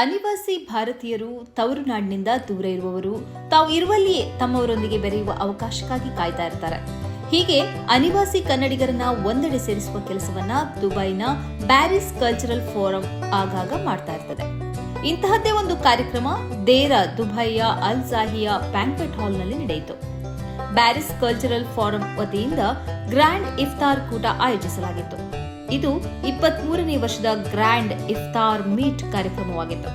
ಅನಿವಾಸಿ ಭಾರತೀಯರು ತವರುನಾಡಿನಿಂದ ದೂರ ಇರುವವರು, ತಾವು ಇರುವಲ್ಲಿಯೇ ತಮ್ಮವರೊಂದಿಗೆ ಬೆರೆಯುವ ಅವಕಾಶಕ್ಕಾಗಿ ಕಾಯ್ತಾ ಇರ್ತಾರೆ. ಹೀಗೆ ಅನಿವಾಸಿ ಕನ್ನಡಿಗರನ್ನ ಒಂದೆಡೆ ಸೇರಿಸುವ ಕೆಲಸವನ್ನ ದುಬೈನ ಬ್ಯಾರಿಸ್ ಕಲ್ಚರಲ್ ಫೋರಂ ಆಗಾಗ ಮಾಡ್ತಾ ಇರ್ತದೆ. ಇಂತಹದ್ದೇ ಒಂದು ಕಾರ್ಯಕ್ರಮ ದೇರ ದುಬೈಯ ಅಲ್ ಜಾಹಿಯ ಬ್ಯಾಂಕ್ವೆಟ್ ಹಾಲ್ನಲ್ಲಿ ನಡೆಯಿತು. ಬ್ಯಾರಿಸ್ ಕಲ್ಚರಲ್ ಫೋರಂ ವತಿಯಿಂದ ಗ್ರ್ಯಾಂಡ್ ಇಫ್ತಾರ್ ಕೂಟ ಆಯೋಜಿಸಲಾಗಿತ್ತು. ಇದು ಇಪ್ಪತ್ಮೂರನೇ ವರ್ಷದ ಗ್ರ್ಯಾಂಡ್ ಇಫ್ತಾರ್ ಮೀಟ್ ಕಾರ್ಯಕ್ರಮವಾಗಿತ್ತು.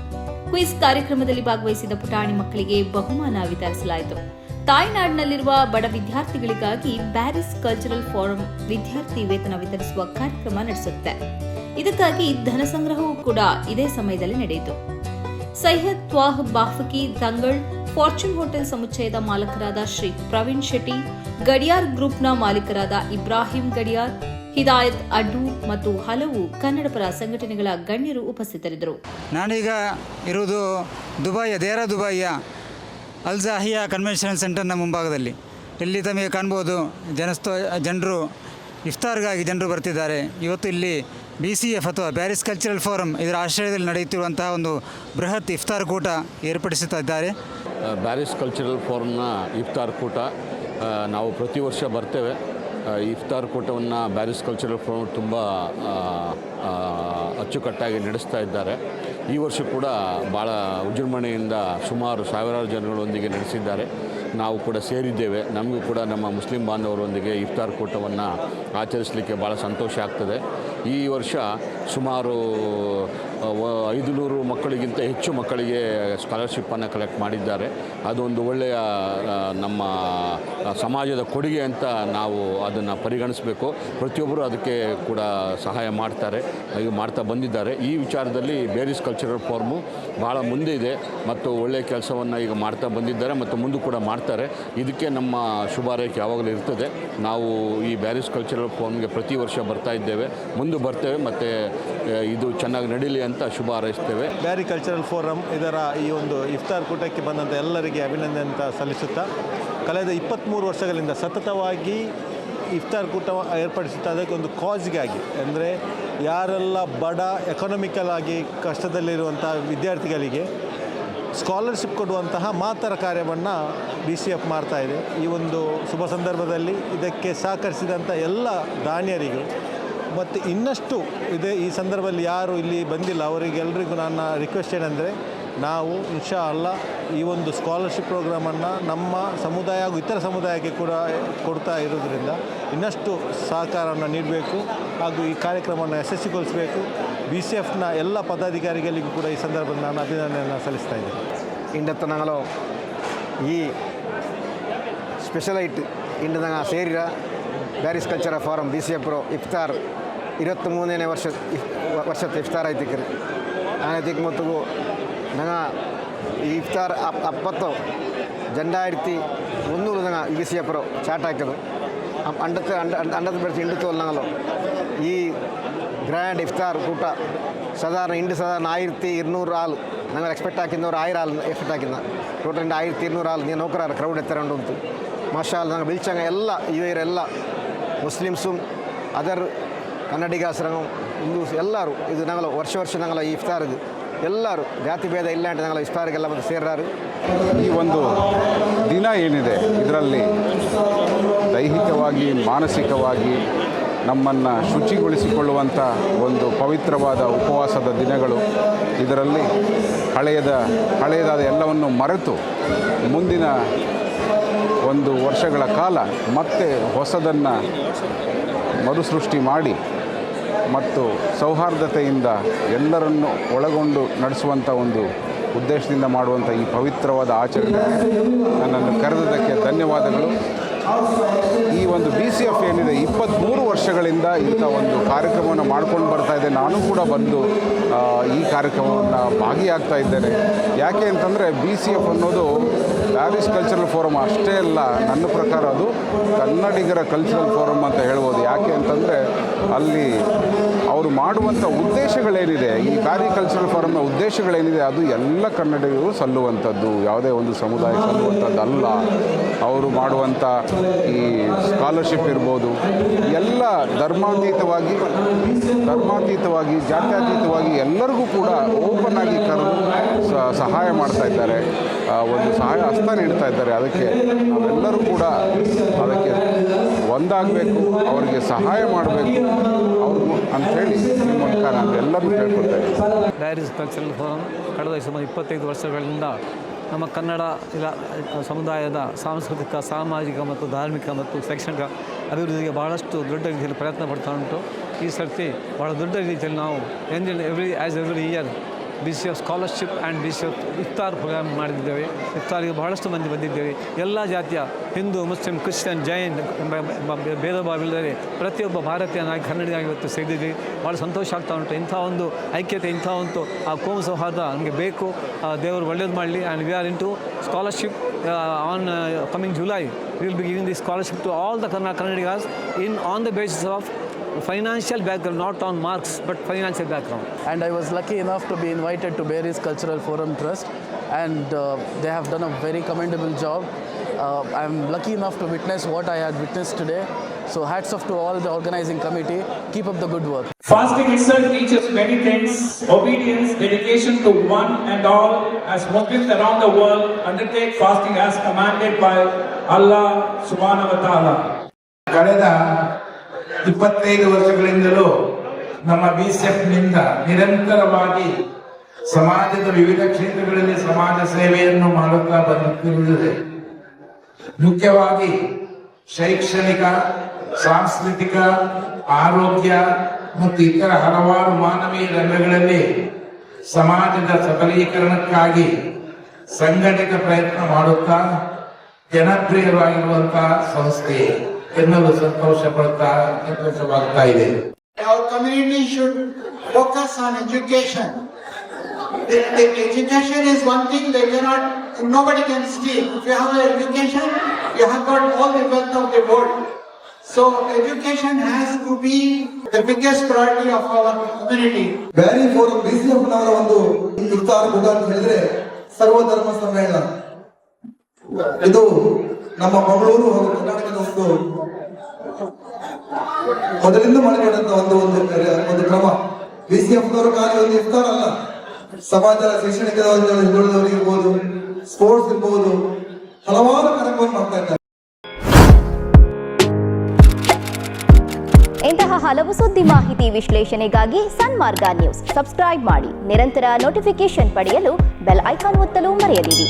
ಕ್ವಿಜ್ ಕಾರ್ಯಕ್ರಮದಲ್ಲಿ ಭಾಗವಹಿಸಿದ ಪುಟಾಣಿ ಮಕ್ಕಳಿಗೆ ಬಹುಮಾನ ವಿತರಿಸಲಾಯಿತು. ತಾಯ್ನಾಡಿನಲ್ಲಿರುವ ಬಡ ವಿದ್ಯಾರ್ಥಿಗಳಿಗಾಗಿ ಪ್ಯಾರಿಸ್ ಕಲ್ಚರಲ್ ಫೋರಂ ವಿದ್ಯಾರ್ಥಿ ವೇತನ ವಿತರಿಸುವ ಕಾರ್ಯಕ್ರಮ ನಡೆಸುತ್ತೆ. ಇದಕ್ಕಾಗಿ ಧನ ಸಂಗ್ರಹವೂ ಕೂಡ ಇದೇ ಸಮಯದಲ್ಲಿ ನಡೆಯಿತು. ಸೈಯದ್ ತ್ವಾಹ್ ಬಾಫಕಿ ದಂಗಳ್ ಫಾರ್ಚೂನ್ ಹೋಟೆಲ್ ಸಮುಚ್ಚಯದ ಮಾಲಕರಾದ ಶ್ರೀ ಪ್ರವೀಣ್ ಶೆಟ್ಟಿ, ಗಡಿಯಾರ್ ಗ್ರೂಪ್ನ ಮಾಲೀಕರಾದ ಇಬ್ರಾಹಿಂ ಗಡಿಯಾರ್ ಹಿದಾಯತ್ ಅಡ್ಡು ಮತ್ತು ಹಲವು ಕನ್ನಡಪರ ಸಂಘಟನೆಗಳ ಗಣ್ಯರು ಉಪಸ್ಥಿತರಿದ್ದರು. ನಾನೀಗ ಇರುವುದು ದುಬೈಯ ದೇರ ದುಬೈಯ ಅಲ್ ಜಾಹಿಯಾ ಕನ್ವೆನ್ಷನ್ ಸೆಂಟರ್ನ ಮುಂಭಾಗದಲ್ಲಿ. ಇಲ್ಲಿ ತಮಗೆ ಕಾಣ್ಬೋದು ಜನಸ್ತ ಜನರು ಇಫ್ತಾರ್ಗಾಗಿ ಜನರು ಬರ್ತಿದ್ದಾರೆ. ಇವತ್ತು ಇಲ್ಲಿ ಬಿ ಸಿ ಎಫ್ ಅಥವಾ ಪ್ಯಾರಿಸ್ ಕಲ್ಚರಲ್ ಫೋರಮ್ ಇದರ ಆಶ್ರಯದಲ್ಲಿ ನಡೆಯುತ್ತಿರುವಂತಹ ಒಂದು ಬೃಹತ್ ಇಫ್ತಾರ್ ಕೂಟ ಏರ್ಪಡಿಸುತ್ತಾ ಇದ್ದಾರೆ. ಬ್ಯಾರಿಸ್ ಕಲ್ಚರಲ್ ಫೋರಮ್ನ ಇಫ್ತಾರ್ ಕೂಟ ನಾವು ಪ್ರತಿ ವರ್ಷ ಬರ್ತೇವೆ. ಇಫ್ತಾರ್ ಕೂಟವನ್ನು ಬ್ಯಾರಿಸ್ ಕಲ್ಚರಲ್ ಫೋರಮ್ ತುಂಬ ಅಚ್ಚುಕಟ್ಟಾಗಿ ನಡೆಸ್ತಾ ಇದ್ದಾರೆ. ಈ ವರ್ಷ ಕೂಡ ಭಾಳ ವಿಜೃಂಭಣೆಯಿಂದ ಸುಮಾರು ಸಾವಿರಾರು ಜನಗಳೊಂದಿಗೆ ನಡೆಸಿದ್ದಾರೆ. ನಾವು ಕೂಡ ಸೇರಿದ್ದೇವೆ. ನಮಗೂ ಕೂಡ ನಮ್ಮ ಮುಸ್ಲಿಂ ಬಾಂಧವರೊಂದಿಗೆ ಇಫ್ತಾರ್ ಕೂಟವನ್ನು ಆಚರಿಸಲಿಕ್ಕೆ ಭಾಳ ಸಂತೋಷ ಆಗ್ತದೆ. ಈ ವರ್ಷ ಸುಮಾರು ಐದು ನೂರು ಮಕ್ಕಳಿಗಿಂತ ಹೆಚ್ಚು ಮಕ್ಕಳಿಗೆ ಸ್ಕಾಲರ್ಶಿಪ್ಪನ್ನು ಕಲೆಕ್ಟ್ ಮಾಡಿದ್ದಾರೆ. ಅದೊಂದು ಒಳ್ಳೆಯ ನಮ್ಮ ಸಮಾಜದ ಕೊಡುಗೆ ಅಂತ ನಾವು ಅದನ್ನು ಪರಿಗಣಿಸಬೇಕು. ಪ್ರತಿಯೊಬ್ಬರು ಅದಕ್ಕೆ ಕೂಡ ಸಹಾಯ ಮಾಡ್ತಾರೆ ಈಗ ಮಾಡ್ತಾ ಬಂದಿದ್ದಾರೆ. ಈ ವಿಚಾರದಲ್ಲಿ ಬೇರಿಸ್ ಕಲ್ಚರಲ್ ಫಾರ್ಮು ಭಾಳ ಮುಂದೆ ಇದೆ ಮತ್ತು ಒಳ್ಳೆಯ ಕೆಲಸವನ್ನು ಈಗ ಮಾಡ್ತಾ ಬಂದಿದ್ದಾರೆ ಮತ್ತು ಮುಂದೆ ಕೂಡ ಮಾಡ್ತಾರೆ. ಇದಕ್ಕೆ ನಮ್ಮ ಶುಭಾರೈಕೆ ಯಾವಾಗಲೂ ಇರ್ತದೆ. ನಾವು ಈ ಬ್ಯಾರಿಸ್ ಕಲ್ಚರಲ್ ಫಾರ್ಮ್ಗೆ ಪ್ರತಿ ವರ್ಷ ಬರ್ತಾ ಇದ್ದೇವೆ. ಮುಂದೆ ಬರ್ತೇವೆ, ಮತ್ತು ಇದು ಚೆನ್ನಾಗಿ ನಡೀಲಿ ಅಂತ ಶುಭ ಹಾರೈಸ್ತೇವೆ ಬ್ಯಾರಿ ಕಲ್ಚರಲ್ ಫೋರಮ್ ಇದರ ಈ ಒಂದು ಇಫ್ತಾರ್ ಕೂಟಕ್ಕೆ ಬಂದಂಥ ಎಲ್ಲರಿಗೆ ಅಭಿನಂದನೆ ಅಂತ ಸಲ್ಲಿಸುತ್ತಾ, ಕಳೆದ ಇಪ್ಪತ್ತ್ಮೂರು ವರ್ಷಗಳಿಂದ ಸತತವಾಗಿ ಇಫ್ತಾರ್ ಕೂಟ ಏರ್ಪಡಿಸುತ್ತಾ, ಅದಕ್ಕೆ ಒಂದು ಕಾಸ್ಗಾಗಿ ಅಂದರೆ ಯಾರೆಲ್ಲ ಬಡ ಎಕನಾಮಿಕಲ್ ಆಗಿ ಕಷ್ಟದಲ್ಲಿರುವಂಥ ವಿದ್ಯಾರ್ಥಿಗಳಿಗೆ ಸ್ಕಾಲರ್ಶಿಪ್ ಕೊಡುವಂತಹ ಮಾತರ ಕಾರ್ಯವನ್ನು ಬಿ ಸಿ ಎಫ್ ಮಾಡ್ತಾ ಇದೆ. ಈ ಒಂದು ಶುಭ ಸಂದರ್ಭದಲ್ಲಿ ಇದಕ್ಕೆ ಸಹಕರಿಸಿದಂಥ ಎಲ್ಲ ದಾನಿಯರಿಗೂ ಮತ್ತು ಇನ್ನಷ್ಟು ಇದೆ ಈ ಸಂದರ್ಭದಲ್ಲಿ ಯಾರು ಇಲ್ಲಿ ಬಂದಿಲ್ಲ. ಅವರಿಗೆಲ್ಲರಿಗೂ ನನ್ನ ರಿಕ್ವೆಸ್ಟ್ ಏನಂದರೆ, ನಾವು ಇನ್ಶಾ ಅಲ್ಲ ಈ ಒಂದು ಸ್ಕಾಲರ್ಶಿಪ್ ಪ್ರೋಗ್ರಾಮನ್ನು ನಮ್ಮ ಸಮುದಾಯ ಹಾಗೂ ಇತರ ಸಮುದಾಯಕ್ಕೆ ಕೂಡ ಕೊಡ್ತಾ ಇರೋದ್ರಿಂದ ಇನ್ನಷ್ಟು ಸಹಕಾರವನ್ನು ನೀಡಬೇಕು ಹಾಗೂ ಈ ಕಾರ್ಯಕ್ರಮವನ್ನು ಯಶಸ್ವಿಗೊಳಿಸಬೇಕು. ಬಿ ಸಿ ಎಫ್ನ ಎಲ್ಲ ಪದಾಧಿಕಾರಿಗಳಿಗೂ ಕೂಡ ಈ ಸಂದರ್ಭದಲ್ಲಿ ನಾನು ಅಭಿನಂದನೆಯನ್ನು ಸಲ್ಲಿಸ್ತಾ ಇದ್ದೇನೆ. ಇಂಡತ್ತ ನಾನು ಈ ಸ್ಪೆಷಲೈಟ್ ಇಂಡದ ಸೇರಿರ ಬ್ಯಾರಿಸ್ ಕಲ್ಚರ బ్యారిస్ ಬಿ ಸಿ బీసీఎఫ్రో ಇಫ್ತಾರ್ ഇരുപത്തിമൂന്നിನೇ ವರ್ಷ ವರ್ಷದ ಇಫ್ತಾರ್ ಆಯ್ತಿಕ್ರಿ ಆನೆ ತಿಕ್ಮತ್ತಿಗೂ ನಂಗೆ ಈ ಇಫ್ತಾರ್ ಅಪ್ ಅಪ್ಪತ್ತು രണ്ടായിരത്തി മുന്നൂറ് തങ്ങ വികസിയപ്പുറം ചാട്ടാക്കിയത് അണ്ടത്ത് അണ്ടത്ത് പഠിച്ച് ഇണ്ടത്ത് വന്നാണല്ലോ. ഈ ഗ്രാൻഡ് ഇഫ്താർ കൂട്ട സാധാരണ ഇണ്ട് സാധാരണ ആയിരത്തി ഇരുന്നൂറ് ആൾ ഞങ്ങൾ എക്സ്പെക്ട് ആക്കുന്ന ഒരു ആയിരം ആൾ എക്സ്പെക്ട് ആക്കുന്ന ടോട്ടൽ ഉണ്ട് ആയിരത്തി ഇരുന്നൂറ് ആൾ ഞാൻ നോക്കറാറ് ക്രൗഡ് എത്ര ഉണ്ടെന്ന്. മഷാൽ ഞങ്ങൾ വിളിച്ചങ്ങ എല്ലാ ഇവരെല്ലാ മുസ്ലിംസും അതർ ಕನ್ನಡಿಗ ಕನ್ನಡಿಗಾಸರಗಂ ಹಿಂದೂಸ್ ಎಲ್ಲರೂ, ಇದು ನಂಗಲ್ಲ, ವರ್ಷ ವರ್ಷ ನಂಗಲ್ಲ ಈ ಇಫ್ತಾರದು ಎಲ್ಲರೂ, ಜಾತಿ ಭೇದ ಇಲ್ಲ ಅಂತ ನಂಗಲ್ಲ ಇಫ್ತಾರಿಗೆಲ್ಲ ಬಂದು ಸೇರಾರು ಈ ಒಂದು ದಿನ ಏನಿದೆ ಇದರಲ್ಲಿ? ದೈಹಿಕವಾಗಿ, ಮಾನಸಿಕವಾಗಿ ನಮ್ಮನ್ನು ಶುಚಿಗೊಳಿಸಿಕೊಳ್ಳುವಂಥ ಒಂದು ಪವಿತ್ರವಾದ ಉಪವಾಸದ ದಿನಗಳು ಇದರಲ್ಲಿ ಹಳೆಯದ, ಹಳೆಯದಾದ ಎಲ್ಲವನ್ನು ಮರೆತು ಮುಂದಿನ ಒಂದು ವರ್ಷಗಳ ಕಾಲ ಮತ್ತೆ ಹೊಸದನ್ನು ಮರುಸೃಷ್ಟಿ ಮಾಡಿ ಮತ್ತು ಸೌಹಾರ್ದತೆಯಿಂದ ಎಲ್ಲರನ್ನು ಒಳಗೊಂಡು ನಡೆಸುವಂಥ ಒಂದು ಉದ್ದೇಶದಿಂದ ಮಾಡುವಂಥ ಈ ಪವಿತ್ರವಾದ ಆಚರಣೆ. ನನ್ನನ್ನು ಕರೆದದಕ್ಕೆ ಧನ್ಯವಾದಗಳು. ಈ ಒಂದು ಬಿ ಸಿ ಎಫ್ ಏನಿದೆ ಇಪ್ಪತ್ತ್ಮೂರು ವರ್ಷಗಳಿಂದ ಇಂಥ ಒಂದು ಕಾರ್ಯಕ್ರಮವನ್ನು ಮಾಡ್ಕೊಂಡು ಬರ್ತಾ ಇದೆ. ನಾನು ಕೂಡ ಬಂದು ಈ ಕಾರ್ಯಕ್ರಮವನ್ನು ಭಾಗಿಯಾಗ್ತಾ ಇದ್ದೇನೆ. ಯಾಕೆ ಅಂತಂದರೆ ಬಿ ಸಿ ಎಫ್ ಅನ್ನೋದು ಪ್ಯಾರಿಸ್ ಕಲ್ಚರಲ್ ಫೋರಮ್ ಅಷ್ಟೇ ಅಲ್ಲ, ನನ್ನ ಪ್ರಕಾರ ಅದು ಕನ್ನಡಿಗರ ಕಲ್ಚರಲ್ ಫೋರಮ್ ಅಂತ ಹೇಳ್ಬೋದು. ಯಾಕೆ ಅಂತಂದರೆ ಅಲ್ಲಿ ಅವರು ಮಾಡುವಂಥ ಉದ್ದೇಶಗಳೇನಿದೆ? ಈ ಕಾರ್ಯ ಕಲ್ಚರಲ್ ಫಾರಂನ ಉದ್ದೇಶಗಳೇನಿದೆ? ಅದು ಎಲ್ಲ ಕನ್ನಡಿಗರು ಸಲ್ಲುವಂಥದ್ದು, ಯಾವುದೇ ಒಂದು ಸಮುದಾಯ ಸಲ್ಲುವಂಥದ್ದಲ್ಲ. ಅವರು ಮಾಡುವಂಥ ಈ ಸ್ಕಾಲರ್ಶಿಪ್ ಇರ್ಬೋದು, ಎಲ್ಲ ಧರ್ಮಾತೀತವಾಗಿ ಧರ್ಮಾತೀತವಾಗಿ, ಜಾತ್ಯಾತೀತವಾಗಿ ಎಲ್ಲರಿಗೂ ಕೂಡ ಓಪನ್ ಆಗಿ ಕರೆದು ಸಹಾಯ ಮಾಡ್ತಾ ಇದ್ದಾರೆ. ಒಂದು ಸಹಾಯ ಹಸ್ತ ನೀಡ್ತಾ ಇದ್ದಾರೆ. ಅದಕ್ಕೆ ನಾವೆಲ್ಲರೂ ಕೂಡ ಅದಕ್ಕೆ ಒಂದಾಗಬೇಕು, ಅವರಿಗೆ ಸಹಾಯ ಮಾಡಬೇಕು. ಅವ್ರಿಗೂ ಅಂಥೇಳಿ ಮೂಲಕ ಎಲ್ಲರೂ ಕೇಳ್ಕೊಳ್ತಾ ಇದ್ದೀನಿ. ಡೈರೀಸ್ ಕಲ್ಚರಲ್ ಫೋರಮ್ ಕಳೆದ ಸುಮಾರು ಇಪ್ಪತ್ತೈದು ವರ್ಷಗಳಿಂದ ನಮ್ಮ ಕನ್ನಡ ಇಲ್ಲ ಸಮುದಾಯದ ಸಾಂಸ್ಕೃತಿಕ, ಸಾಮಾಜಿಕ ಮತ್ತು ಧಾರ್ಮಿಕ ಮತ್ತು ಶೈಕ್ಷಣಿಕ ಅಭಿವೃದ್ಧಿಗೆ ಬಹಳಷ್ಟು ದೊಡ್ಡ ರೀತಿಯಲ್ಲಿ ಪ್ರಯತ್ನ ಪಡ್ತಾ ಉಂಟು. ಈ ಸರ್ತಿ ಭಾಳ ದೊಡ್ಡ ರೀತಿಯಲ್ಲಿ ನಾವು engine every as every year B C F scholarship and B C F iftar program ಮಾಡಿದ್ದೇವೆ ಇಫ್ತಾರಿಗೆ ಬಹಳಷ್ಟು ಮಂದಿ ಬಂದಿದ್ದೇವೆ. ಎಲ್ಲ ಜಾತಿಯ ಹಿಂದೂ ಮುಸ್ಲಿಂ ಕ್ರಿಶ್ಚಿಯನ್ ಜೈನ್ ಎಂಬ ಭೇದ ಭಾವಿಲ್ಲದೆ ಪ್ರತಿಯೊಬ್ಬ ಭಾರತೀಯನಾಗಿ ಕನ್ನಡಿಯಾಗಿ ಇವತ್ತು ಸೇರಿದ್ದೀವಿ. ಭಾಳ ಸಂತೋಷ ಆಗ್ತಾ ಉಂಟು. ಇಂಥ ಒಂದು ಐಕ್ಯತೆ ಇಂಥ ಒಂದು ಆ ಕೋಮು ಸೌಹಾರ್ದ ನಮಗೆ ಬೇಕು. ದೇವರು ಒಳ್ಳೇದು ಮಾಡಲಿ. And we are in to scholarship on coming July will be giving the scholarship to all the Kannada Kannadigas in on the basis of financial background, not on marks, but financial background. and I was lucky enough to be invited to Berry's Cultural Forum Trust, and uh, they have done a very commendable job. Uh, I'm lucky enough to witness what I had witnessed today. So hats off to all the organizing committee. Keep up the good work. Fasting itself teaches many things obedience, dedication to one and all, as Muslims around the world undertake fasting as commanded by Allah subhanahu wa ta'ala. ಕಳೆದ ಇಪ್ಪತ್ತೈದು ವರ್ಷಗಳಿಂದಲೂ ನಮ್ಮ B ನಿಂದ ನಿರಂತರವಾಗಿ ಸಮಾಜದ ವಿವಿಧ ಕ್ಷೇತ್ರಗಳಲ್ಲಿ ಸಮಾಜ ಸೇವೆಯನ್ನು ಮಾಡುತ್ತಾ ಬರುತ್ತಿರುತ್ತದೆ ಮುಖ್ಯವಾಗಿ ಶೈಕ್ಷಣಿಕ ಸಾಂಸ್ಕೃತಿಕ ಆರೋಗ್ಯ ಮತ್ತು ಇತರ ಹಲವಾರು ಮಾನವೀಯ ರಂಗಗಳಲ್ಲಿ ಸಮಾಜದ ಸಬಲೀಕರಣಕ್ಕಾಗಿ ಸಂಘಟಿತ ಪ್ರಯತ್ನ ಮಾಡುತ್ತಾ ಜನಪ್ರಿಯವಾಗಿರುವಂತಹ ಸಂಸ್ಥೆ ಎನ್ನಲು ಸಂತೋಷ ಪಡುತ್ತಾ ಸಂತೋಷವಾಗ್ತಾ ಇದೆ Our community should focus on education. They cannot, nobody can steal. If you have education, you have got all the wealth of the world. So education has to be the biggest priority of our community. Beary forum B C ಎಫ್ನವರ ಒಂದು ಇಫ್ತಾರ್ ಕೂಟ ಅಂತ ಹೇಳಿದ್ರೆ ಸರ್ವಧರ್ಮ ಸಮ್ಮೇಳನ ಇದು ನಮ್ಮ ಮಂಗಳೂರು ಹಾಗೂ ಕರ್ನಾಟಕದ ಒಂದು ಮೊದಲಿಂದ ಮಾಡಿಕೊಂಡಂತ ಒಂದು ಒಂದು ಒಂದು ಕ್ರಮ ಬಿ ಸಿ ಎಫ್ನವರು ಖಾಲಿ ಒಂದು ಇರ್ತಾರಲ್ಲ ಸಮಾಜ ಶೈಕ್ಷಣಿಕ ಹಿಂದುಳಿದವರು ಇರ್ಬೋದು ಸ್ಪೋರ್ಟ್ಸ್ ಇರ್ಬೋದು ಹಲವಾರು ಕಾರ್ಯಕ್ರಮ ಮಾಡ್ತಾ ಇದ್ದಾರೆ. ಇಂತಹ ಹಲವು ಸುದ್ದಿ ಮಾಹಿತಿ ವಿಶ್ಲೇಷಣೆಗಾಗಿ ಸನ್ಮಾರ್ಗ ನ್ಯೂಸ್. ಸಬ್ಸ್ಕ್ರೈಬ್ ಮಾಡಿ, ನಿರಂತರ ನೋಟಿಫಿಕೇಶನ್ ಪಡೆಯಲು ಬೆಲ್ ಐಕಾನ್ ಒತ್ತಲು ಮರೆಯದಿರಿ.